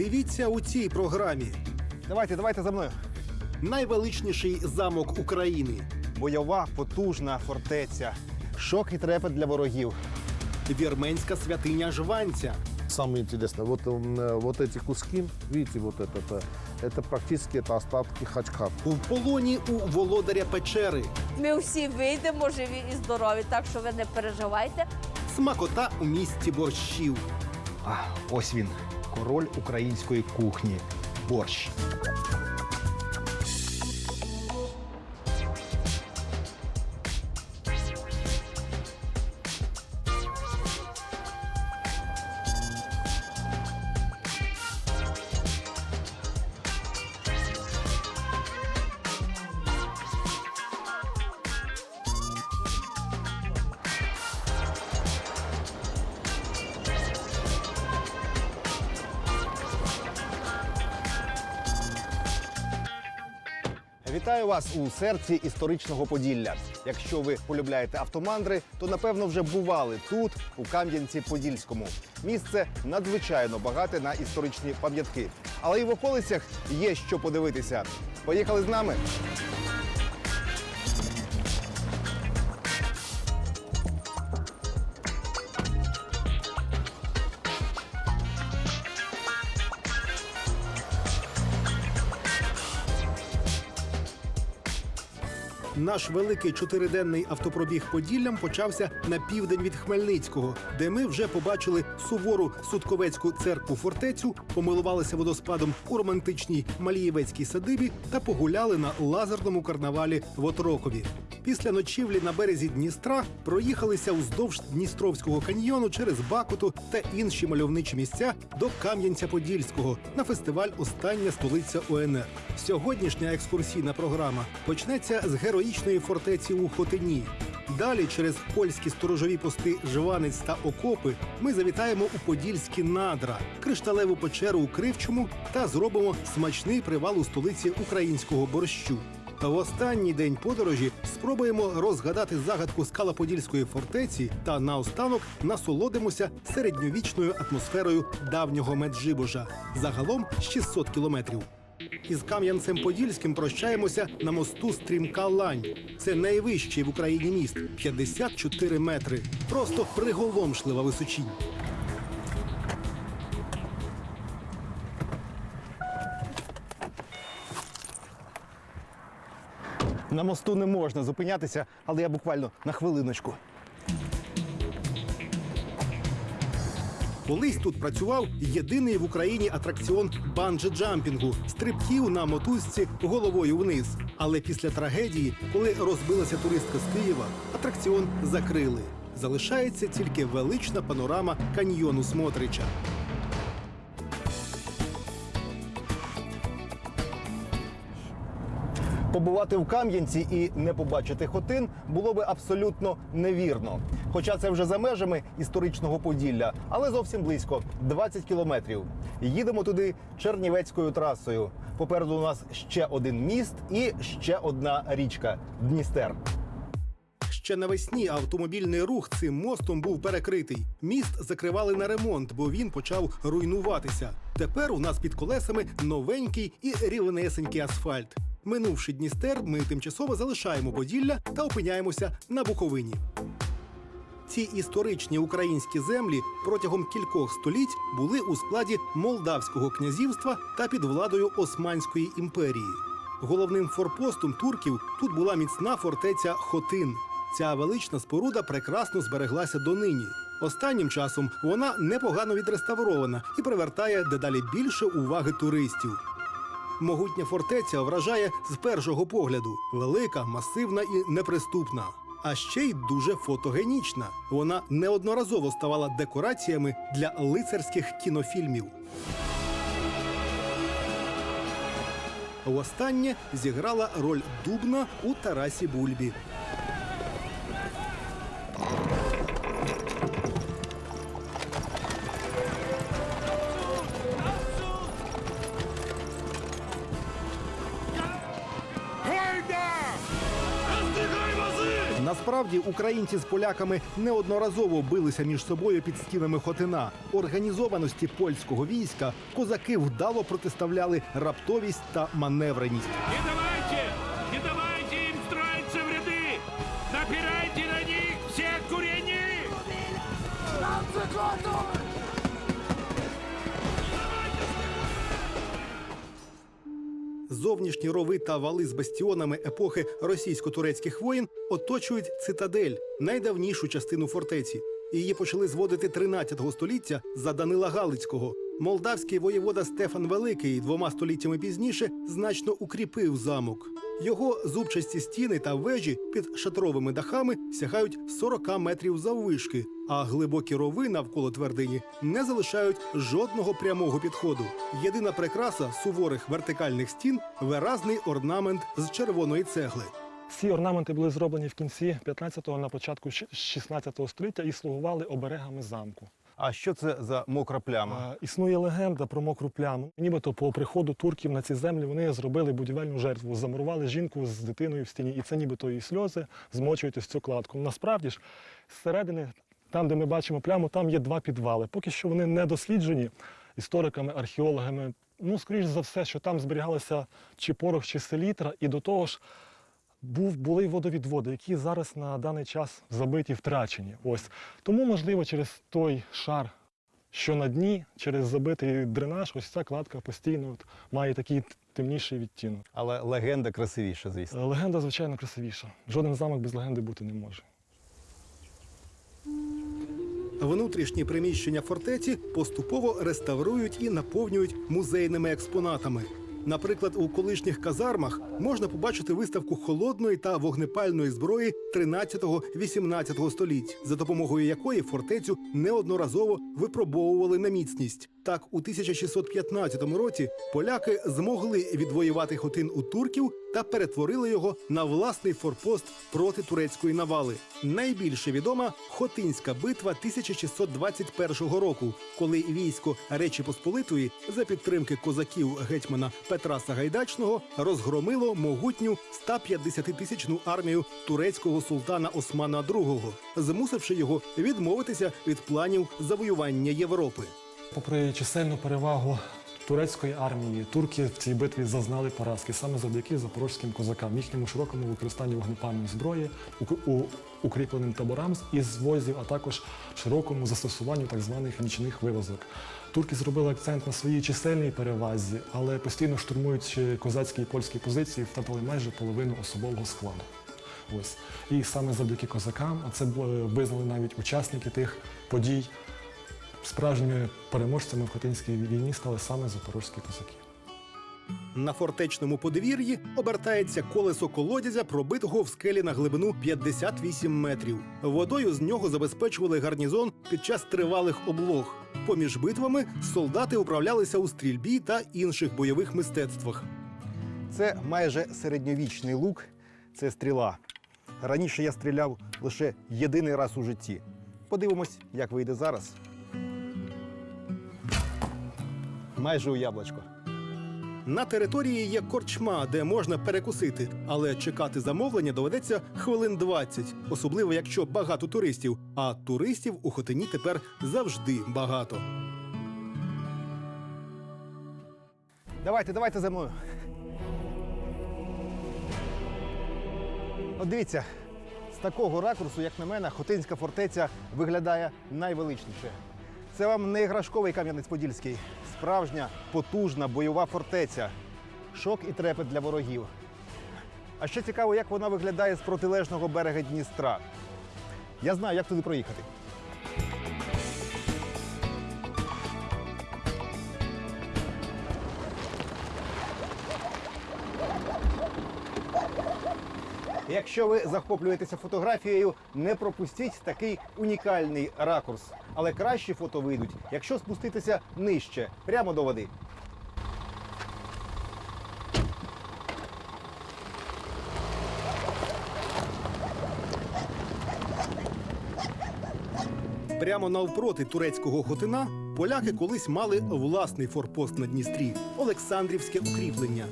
Дивіться у цій програмі. Давайте, давайте за мною. Найвеличніший замок України. Бойова, потужна фортеця. Шок і трепет для ворогів. Вірменська святиня Жванця. Самое интересное, вот, м, э, вот эти куски, видите, вот это, это, это практически это остатки хачка. В полоні у володаря печери. Ми всі вийдемо живі і здорові, так що ви не переживайте. Смакота у місті борщів. А, ось він, король української кухні. Борщ. Вітаю вас у серці історичного Поділля. Якщо ви полюбляєте автомандри, то напевно вже бували тут, у Кам'янці-Подільському. Місце надзвичайно багате на історичні пам'ятки. Але і в околицях є що подивитися. Поїхали з нами. Наш великий чотириденний автопробіг Поділлям почався на південь від Хмельницького, де ми вже побачили сувору судковецьку церкву фортецю, помилувалися водоспадом у романтичній Малієвецькій садибі та погуляли на лазерному карнавалі в Отрокові. Після ночівлі на березі Дністра проїхалися уздовж Дністровського каньйону через Бакуту та інші мальовничі місця до Кам'янця-Подільського на фестиваль Остання столиця УНР. Сьогоднішня екскурсійна програма почнеться з героїчної фортеці у Хотині. Далі, через польські сторожові пости Жванець та Окопи, ми завітаємо у Подільські надра, кришталеву печеру у Кривчому та зробимо смачний привал у столиці українського борщу. В останній день подорожі спробуємо розгадати загадку скалоподільської фортеці та наостанок насолодимося середньовічною атмосферою давнього Меджибожа. Загалом 600 кілометрів. Із Кам'янцем-Подільським прощаємося на мосту Стрімка Лань. Це найвищий в Україні міст 54 метри. Просто приголомшлива височінь. На мосту не можна зупинятися, але я буквально на хвилиночку. Колись тут працював єдиний в Україні атракціон банджі-джампінгу стрибків на мотузці головою вниз. Але після трагедії, коли розбилася туристка з Києва, атракціон закрили. Залишається тільки велична панорама каньйону Смотрича. Побувати в Кам'янці і не побачити хотин було би абсолютно невірно. Хоча це вже за межами історичного Поділля, але зовсім близько 20 кілометрів. Їдемо туди Чернівецькою трасою. Попереду у нас ще один міст і ще одна річка Дністер. Ще навесні автомобільний рух цим мостом був перекритий. Міст закривали на ремонт, бо він почав руйнуватися. Тепер у нас під колесами новенький і рівнесенький асфальт. Минувши Дністер, ми тимчасово залишаємо Поділля та опиняємося на Буковині. Ці історичні українські землі протягом кількох століть були у складі Молдавського князівства та під владою Османської імперії. Головним форпостом турків тут була міцна фортеця Хотин. Ця велична споруда прекрасно збереглася донині. Останнім часом вона непогано відреставрована і привертає дедалі більше уваги туристів. Могутня фортеця вражає з першого погляду: велика, масивна і неприступна. А ще й дуже фотогенічна. Вона неодноразово ставала декораціями для лицарських кінофільмів. Востаннє зіграла роль Дубна у Тарасі Бульбі. Насправді українці з поляками неодноразово билися між собою під стінами Хотина. Організованості польського війська козаки вдало протиставляли раптовість та маневреність. Зовнішні рови та вали з бастіонами епохи російсько-турецьких воєн оточують цитадель, найдавнішу частину фортеці. Її почали зводити 13 століття за Данила Галицького. Молдавський воєвода Стефан Великий двома століттями пізніше значно укріпив замок. Його зубчасті стіни та вежі під шатровими дахами сягають 40 метрів заввишки, а глибокі рови навколо твердині не залишають жодного прямого підходу. Єдина прикраса суворих вертикальних стін виразний орнамент з червоної цегли. Ці орнаменти були зроблені в кінці 15-го, на початку щ- 16 століття і слугували оберегами замку. А що це за мокра пляма? Існує легенда про мокру пляму. Нібито по приходу турків на ці землі вони зробили будівельну жертву, замурували жінку з дитиною в стіні, і це нібито її сльози змочують ось цю кладку. Насправді ж, зсередини, там, де ми бачимо пляму, там є два підвали. Поки що вони не досліджені істориками, археологами. Ну, скоріш за все, що там зберігалося чи порох, чи селітра, і до того ж. Був, були водовідводи, які зараз на даний час забиті, втрачені. Ось. Тому, можливо, через той шар, що на дні, через забитий дренаж, ось ця кладка постійно от, має такий темніший відтінок. Але легенда красивіша, звісно. Е, Легенда, звичайно, красивіша. Жоден замок без легенди бути не може. Внутрішні приміщення фортеці поступово реставрують і наповнюють музейними експонатами. Наприклад, у колишніх казармах можна побачити виставку холодної та вогнепальної зброї 13-18 століть, за допомогою якої фортецю неодноразово випробовували на міцність. Так, у 1615 році поляки змогли відвоювати хотин у турків та перетворили його на власний форпост проти турецької навали. Найбільше відома Хотинська битва 1621 року, коли військо Речі Посполитої за підтримки козаків гетьмана Петра Сагайдачного розгромило могутню 150-тисячну армію турецького султана Османа II, змусивши його відмовитися від планів завоювання Європи. Попри чисельну перевагу турецької армії, турки в цій битві зазнали поразки саме завдяки запорозьким козакам, їхньому широкому використанню вогнепальної зброї, у- укріпленим таборам із возів, а також широкому застосуванню так званих нічних вивозок. Турки зробили акцент на своїй чисельній перевазі, але постійно штурмуючи козацькі і польські позиції, втратили майже половину особового складу. Ось. І саме завдяки козакам, а це визнали навіть учасники тих подій, справжніми переможцями в Хотинській війні стали саме запорозькі козаки. На фортечному подвір'ї обертається колесо колодязя, пробитого в скелі на глибину 58 метрів. Водою з нього забезпечували гарнізон під час тривалих облог. Поміж битвами солдати управлялися у стрільбі та інших бойових мистецтвах. Це майже середньовічний лук, це стріла. Раніше я стріляв лише єдиний раз у житті. Подивимось, як вийде зараз. Майже у яблучко. На території є корчма, де можна перекусити, але чекати замовлення доведеться хвилин 20, особливо якщо багато туристів. А туристів у Хотині тепер завжди багато. Давайте, давайте за мною. От дивіться, з такого ракурсу, як на мене, Хотинська фортеця виглядає найвеличніше. Це вам не іграшковий Кам'янець-Подільський, справжня потужна бойова фортеця. Шок і трепет для ворогів. А ще цікаво, як вона виглядає з протилежного берега Дністра. Я знаю, як туди проїхати. Якщо ви захоплюєтеся фотографією, не пропустіть такий унікальний ракурс. Але кращі фото вийдуть, якщо спуститися нижче, прямо до води. Прямо навпроти турецького хотина поляки колись мали власний форпост на Дністрі Олександрівське укріплення.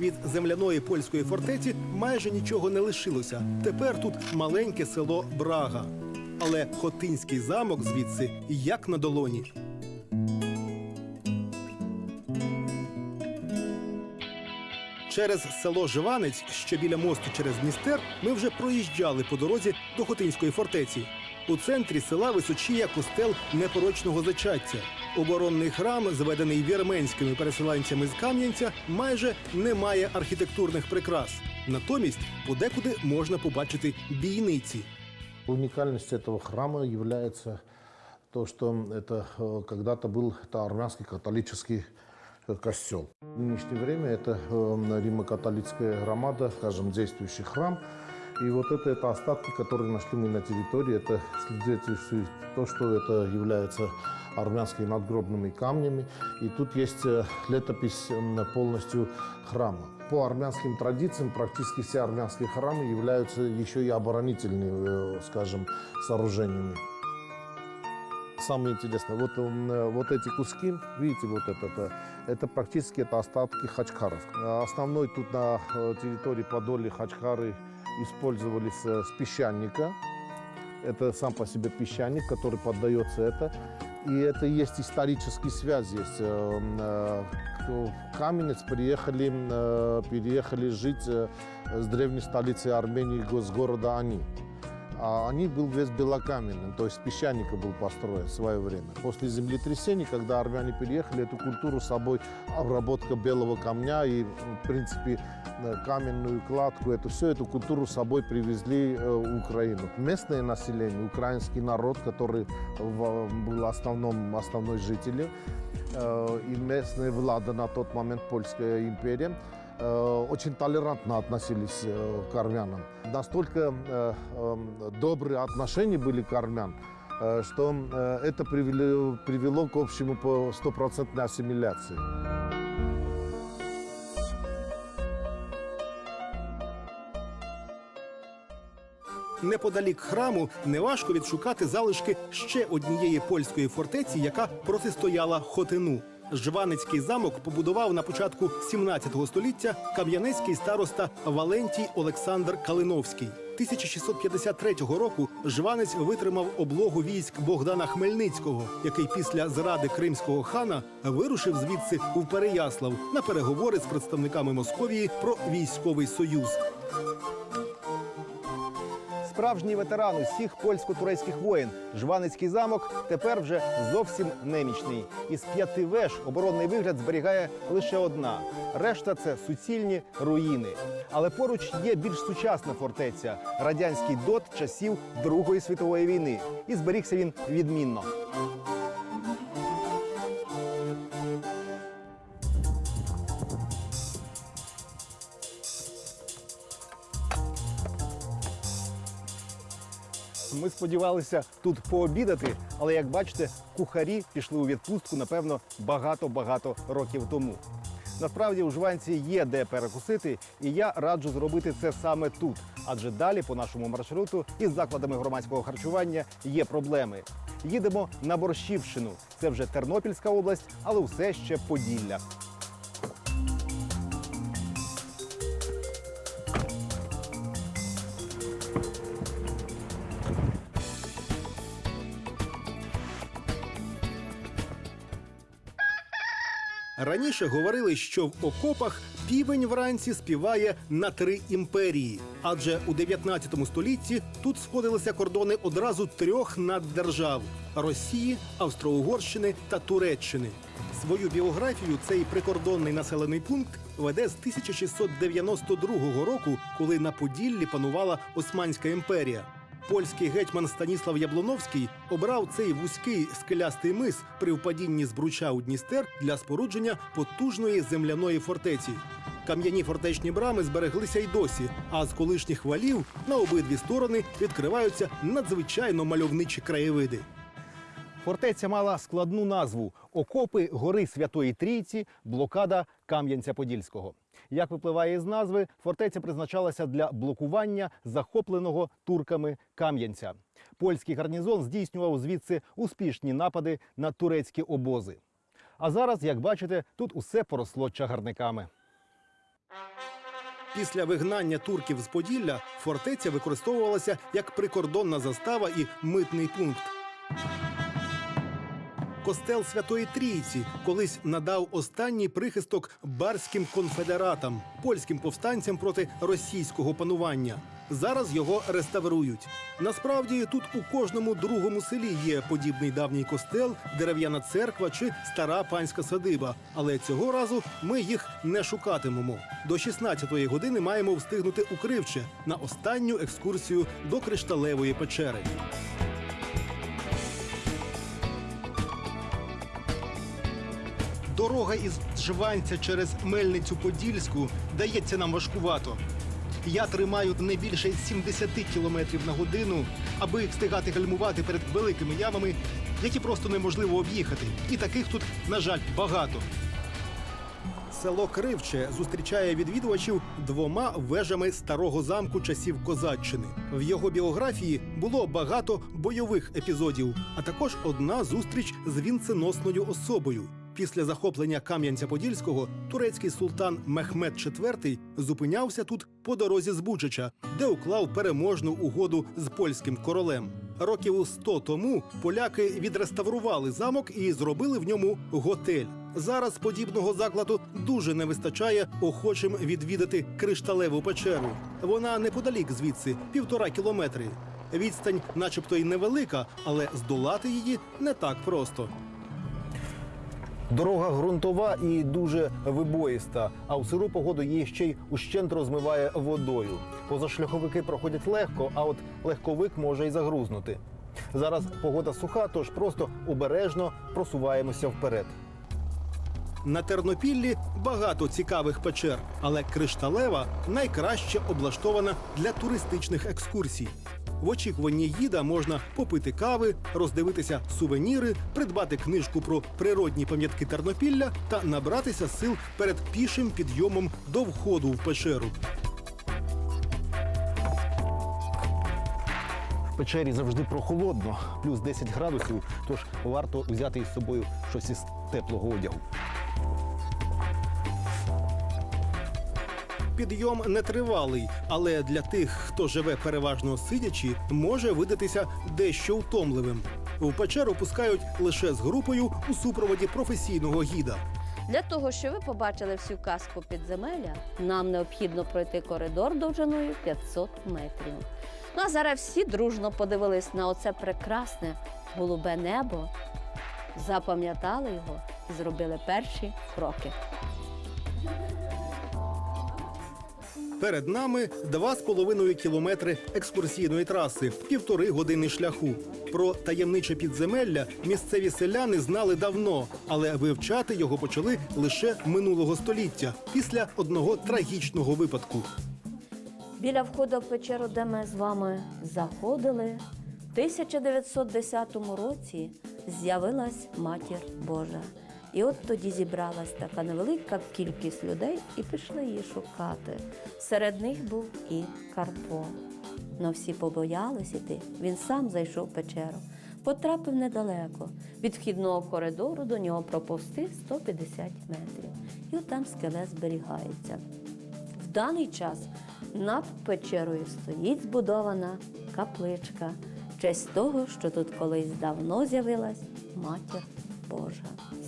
Від земляної польської фортеці майже нічого не лишилося. Тепер тут маленьке село Брага. Але Хотинський замок звідси як на долоні. Через село Живанець, що біля мосту через Дністер, ми вже проїжджали по дорозі до Хотинської фортеці. У центрі села височіє костел непорочного зачаття. Оборонний храм, зведений вірменськими переселенцями з Кам'янця, майже не має архітектурних прикрас. Натомість подекуди можна побачити бійниці. Уникальность этого храма является то, что это э, когда-то был это армянский католический э, костел. В нынешнее время это э, римо-католическая громада, скажем, действующий храм. И вот это, это остатки, которые нашли мы на территории, это свидетельствует то, что это является армянскими надгробными камнями. И тут есть э, летопись полностью храма. По армянским традициям практически все армянские храмы являются еще и оборонительными, э, скажем, сооружениями. Самое интересное, вот, э, вот эти куски, видите, вот это, это, практически это остатки хачкаров. Основной тут на территории Подоли хачкары использовались э, с песчаника. Это сам по себе песчаник, который поддается это. И это есть исторические связи. Есть. э, м, э, В Каменец приехали, м, э, переехали жить э, с древней столицы Армении, го- с города Ани. А они был весь белокаменным, то есть с песчаника был построен в свое время. После землетрясений, когда армяне переехали, эту культуру с собой обработка белого камня и, в принципе, э, каменную кладку, это все эту культуру с собой привезли э, в Украину. Местное население, украинский народ, который в- был основном, основной жителем, э, и местная влада на тот момент, Польская империя, э, очень толерантно относились э, к армянам. Настолько э, э, добрые отношения были к армян, э, что э, это привело, привело к общему по стопроцентной ассимиляции. Неподалік храму неважко відшукати залишки ще однієї польської фортеці, яка протистояла Хотину. Жванецький замок побудував на початку 17 століття кам'янецький староста Валентій Олександр Калиновський. 1653 року Жванець витримав облогу військ Богдана Хмельницького, який після зради кримського хана вирушив звідси у Переяслав на переговори з представниками Московії про військовий союз. Справжній ветеран усіх польсько-турецьких воєн. Жванецький замок тепер вже зовсім немічний. Із п'яти веж оборонний вигляд зберігає лише одна. Решта це суцільні руїни. Але поруч є більш сучасна фортеця радянський дот часів Другої світової війни. І зберігся він відмінно. Сподівалися тут пообідати, але як бачите, кухарі пішли у відпустку, напевно, багато-багато років тому. Насправді у жванці є де перекусити, і я раджу зробити це саме тут. Адже далі по нашому маршруту із закладами громадського харчування є проблеми. Їдемо на Борщівщину. Це вже Тернопільська область, але все ще Поділля. Раніше говорили, що в окопах півень вранці співає на три імперії, адже у 19 столітті тут сходилися кордони одразу трьох наддержав Росії, Австро-Угорщини та Туреччини. Свою біографію цей прикордонний населений пункт веде з 1692 року, коли на Поділлі панувала Османська імперія. Польський гетьман Станіслав Яблоновський обрав цей вузький скелястий мис при впадінні з Бруча у Дністер для спорудження потужної земляної фортеці. Кам'яні фортечні брами збереглися й досі, а з колишніх валів на обидві сторони відкриваються надзвичайно мальовничі краєвиди. Фортеця мала складну назву Окопи гори Святої Трійці, блокада Кам'янця-Подільського. Як випливає із назви, фортеця призначалася для блокування захопленого турками Кам'янця. Польський гарнізон здійснював звідси успішні напади на турецькі обози. А зараз, як бачите, тут усе поросло чагарниками. Після вигнання турків з Поділля фортеця використовувалася як прикордонна застава і митний пункт. Костел Святої Трійці колись надав останній прихисток барським конфедератам, польським повстанцям проти російського панування. Зараз його реставрують. Насправді тут у кожному другому селі є подібний давній костел, дерев'яна церква чи стара панська садиба. Але цього разу ми їх не шукатимемо. До 16-ї години маємо встигнути у Кривче на останню екскурсію до кришталевої печери. Дорога із Жванця через Мельницю Подільську дається нам важкувато. Я тримаю не більше 70 кілометрів на годину, аби встигати гальмувати перед великими ямами, які просто неможливо об'їхати. І таких тут, на жаль, багато. Село Кривче зустрічає відвідувачів двома вежами старого замку часів Козаччини. В його біографії було багато бойових епізодів, а також одна зустріч з вінценосною особою. Після захоплення Кам'янця-Подільського турецький султан Мехмед IV зупинявся тут по дорозі з Бучача, де уклав переможну угоду з польським королем. Років 100 тому поляки відреставрували замок і зробили в ньому готель. Зараз подібного закладу дуже не вистачає охочим відвідати кришталеву печеру. Вона неподалік звідси півтора кілометри. Відстань, начебто, й невелика, але здолати її не так просто. Дорога ґрунтова і дуже вибоїста, а у сиру погоду її ще й ущент розмиває водою. Позашляховики проходять легко, а от легковик може й загрузнути. Зараз погода суха, тож просто обережно просуваємося вперед. На Тернопіллі багато цікавих печер, але кришталева найкраще облаштована для туристичних екскурсій. В очікуванні їда можна попити кави, роздивитися сувеніри, придбати книжку про природні пам'ятки Тернопілля та набратися сил перед пішим підйомом до входу в печеру. В печері завжди прохолодно, плюс 10 градусів, тож варто взяти із собою щось із теплого одягу. Підйом нетривалий, але для тих, хто живе переважно сидячи, може видатися дещо втомливим. В печеру пускають лише з групою у супроводі професійного гіда. Для того, щоб ви побачили всю казку підземелля, нам необхідно пройти коридор довжиною 500 метрів. Ну а зараз всі дружно подивились на оце прекрасне голубе небо, запам'ятали його і зробили перші кроки. Перед нами два з половиною кілометри екскурсійної траси, півтори години шляху. Про таємниче підземелля місцеві селяни знали давно, але вивчати його почали лише минулого століття після одного трагічного випадку. Біля входу в печеру, де ми з вами заходили, в 1910 році з'явилась Матір Божа. І от тоді зібралась така невелика кількість людей і пішли її шукати. Серед них був і Карпо. Но всі побоялись іти. Він сам зайшов в печеру, потрапив недалеко. Від вхідного коридору до нього проповсти 150 метрів. І от там скелет зберігається. В даний час над печерою стоїть збудована капличка честь того, що тут колись давно з'явилась матір Божа.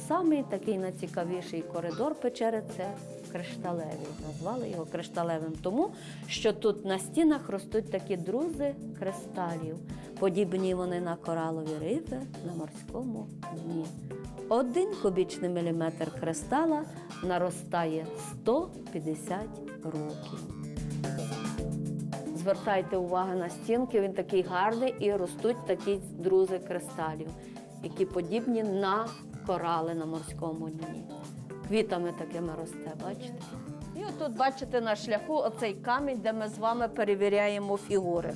Самий такий найцікавіший коридор печери це кришталевий. Назвали його кришталевим, тому що тут на стінах ростуть такі друзи кристалів. Подібні вони на коралові риби на морському дні. Один кубічний міліметр кристала наростає 150 років. Звертайте увагу на стінки, він такий гарний і ростуть такі друзи кристалів, які подібні на корали на морському дні. Квітами такими росте, бачите? І отут бачите на шляху оцей камінь, де ми з вами перевіряємо фігури.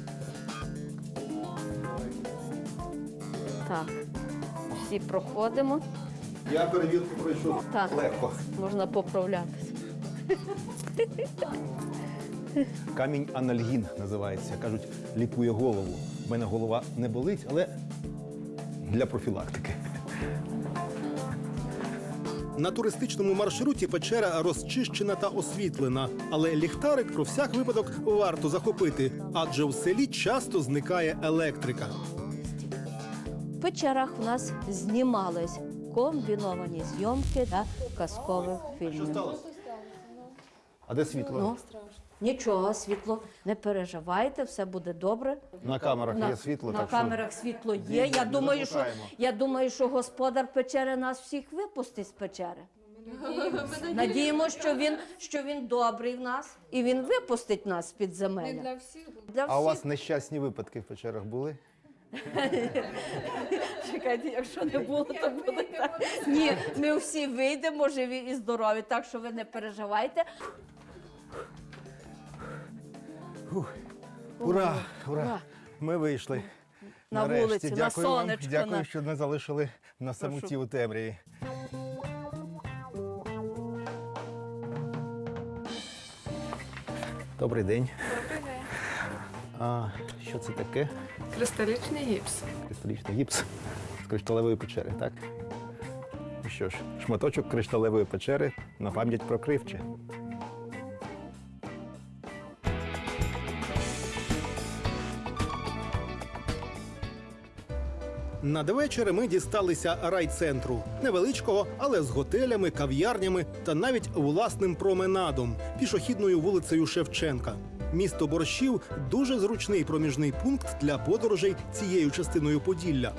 Так, всі проходимо. Я перевірку пройшов Так. легко. Можна поправлятися. Камінь анальгін називається. Кажуть, лікує голову. У мене голова не болить, але для профілактики. На туристичному маршруті печера розчищена та освітлена, але ліхтарик про всяк випадок варто захопити, адже в селі часто зникає електрика. В печерах у нас знімались комбіновані зйомки для казкових фільмів. А де світло? Ну, нічого, світло, не переживайте, все буде добре. На камерах На, є світло, на так камерах світло є. Я не думаю, що я думаю, що господар печери нас всіх випустить з печери. Надіємося, що він що він добрий в нас і він випустить нас з під земель. Для всіх Для що. А у вас нещасні випадки в печерах були? Чекайте, якщо не було, то буде так. Ні, ми всі вийдемо живі і здорові, так що ви не переживайте. Ура! Ура! ура. Ми вийшли. На Нарешті. вулицю, на Дякую вам. Дякую, на- що не залишили на самоті у темряві. Добрий день. А що це таке? кристалічний гіпс. Кристалічний гіпс з кришталевої печери, так? Що ж, шматочок кришталевої печери на пам'ять про кривче. Надвечір ми дісталися райцентру невеличкого, але з готелями, кав'ярнями та навіть власним променадом пішохідною вулицею Шевченка. Місто Борщів дуже зручний проміжний пункт для подорожей цією частиною Поділля.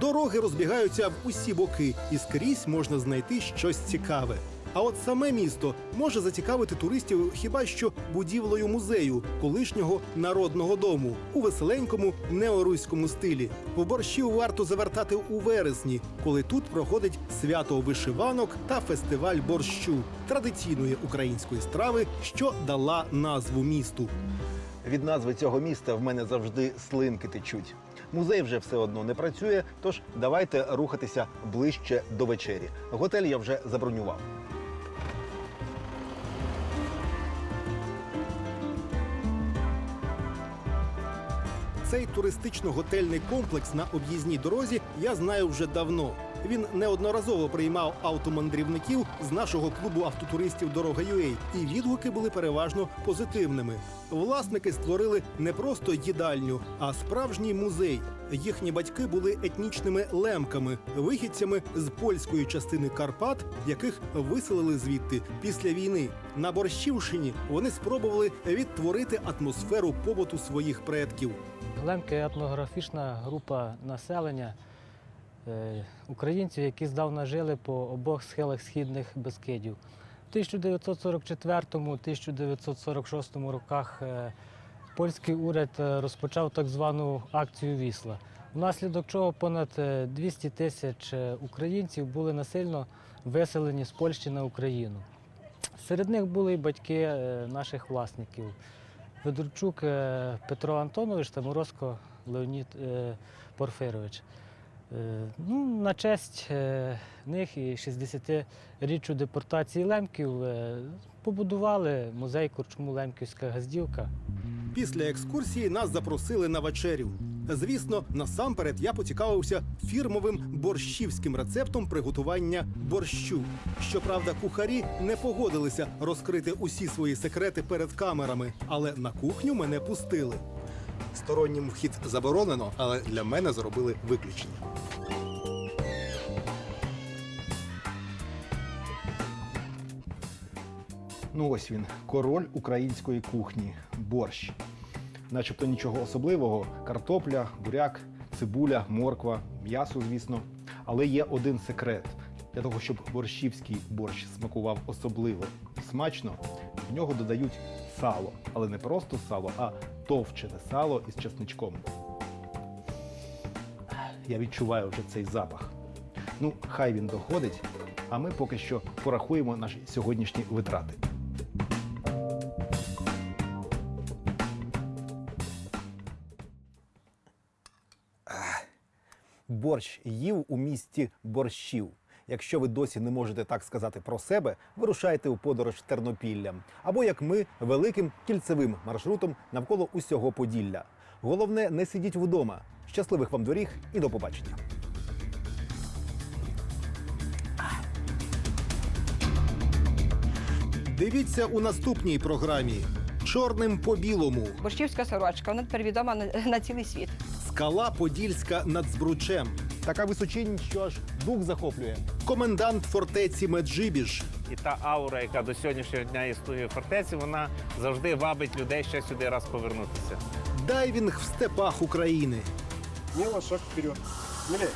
Дороги розбігаються в усі боки, і скрізь можна знайти щось цікаве. А от саме місто може зацікавити туристів хіба що будівлею музею колишнього народного дому у веселенькому неоруському стилі. В борщів варто завертати у вересні, коли тут проходить свято вишиванок та фестиваль борщу традиційної української страви, що дала назву місту. Від назви цього міста в мене завжди слинки течуть. Музей вже все одно не працює, тож давайте рухатися ближче до вечері. Готель я вже забронював. Цей туристично-готельний комплекс на об'їзній дорозі я знаю вже давно. Він неодноразово приймав автомандрівників з нашого клубу автотуристів Дорога UA, і відгуки були переважно позитивними. Власники створили не просто їдальню, а справжній музей. Їхні батьки були етнічними лемками, вихідцями з польської частини Карпат, яких виселили звідти після війни. На Борщівщині вони спробували відтворити атмосферу побуту своїх предків. Лемки етнографічна група населення е, українців, які здавна жили по обох схилах східних Бескидів. В 1944-1946 роках е, польський уряд е, розпочав так звану акцію Вісла, внаслідок чого понад е, 200 тисяч українців були насильно виселені з Польщі на Україну. Серед них були і батьки наших власників. Федорчук е, Петро Антонович та Морозко Леонід е, Порфирович. Е, Ну, на честь них і 60-річчю депортації лемків побудували музей Корчму Лемківська Газдівка. Після екскурсії нас запросили на вечерю. Звісно, насамперед я поцікавився фірмовим борщівським рецептом приготування борщу. Щоправда, кухарі не погодилися розкрити усі свої секрети перед камерами, але на кухню мене пустили. Стороннім вхід заборонено, але для мене зробили виключення. Ну ось він, король української кухні борщ. Начебто нічого особливого: картопля, буряк, цибуля, морква, м'ясо, звісно. Але є один секрет. Для того, щоб борщівський борщ смакував особливо смачно, в нього додають сало. Але не просто сало, а товчене сало із чесничком. Я відчуваю вже цей запах. Ну, хай він доходить, а ми поки що порахуємо наші сьогоднішні витрати. Борщ їв у місті борщів. Якщо ви досі не можете так сказати про себе, вирушайте у подорож Тернопіллям або як ми великим кільцевим маршрутом навколо усього Поділля. Головне, не сидіть вдома. Щасливих вам доріг і до побачення. Дивіться у наступній програмі. Чорним по білому. Борщівська сорочка, вона тепер відома на, на цілий світ. Скала Подільська над Збручем. Така височинність, що аж дух захоплює. Комендант фортеці Меджибіж. І та аура, яка до сьогоднішнього дня існує в фортеці, вона завжди вабить людей ще сюди раз повернутися. Дайвінг в степах України. Міло, шаг вперед. Смелее.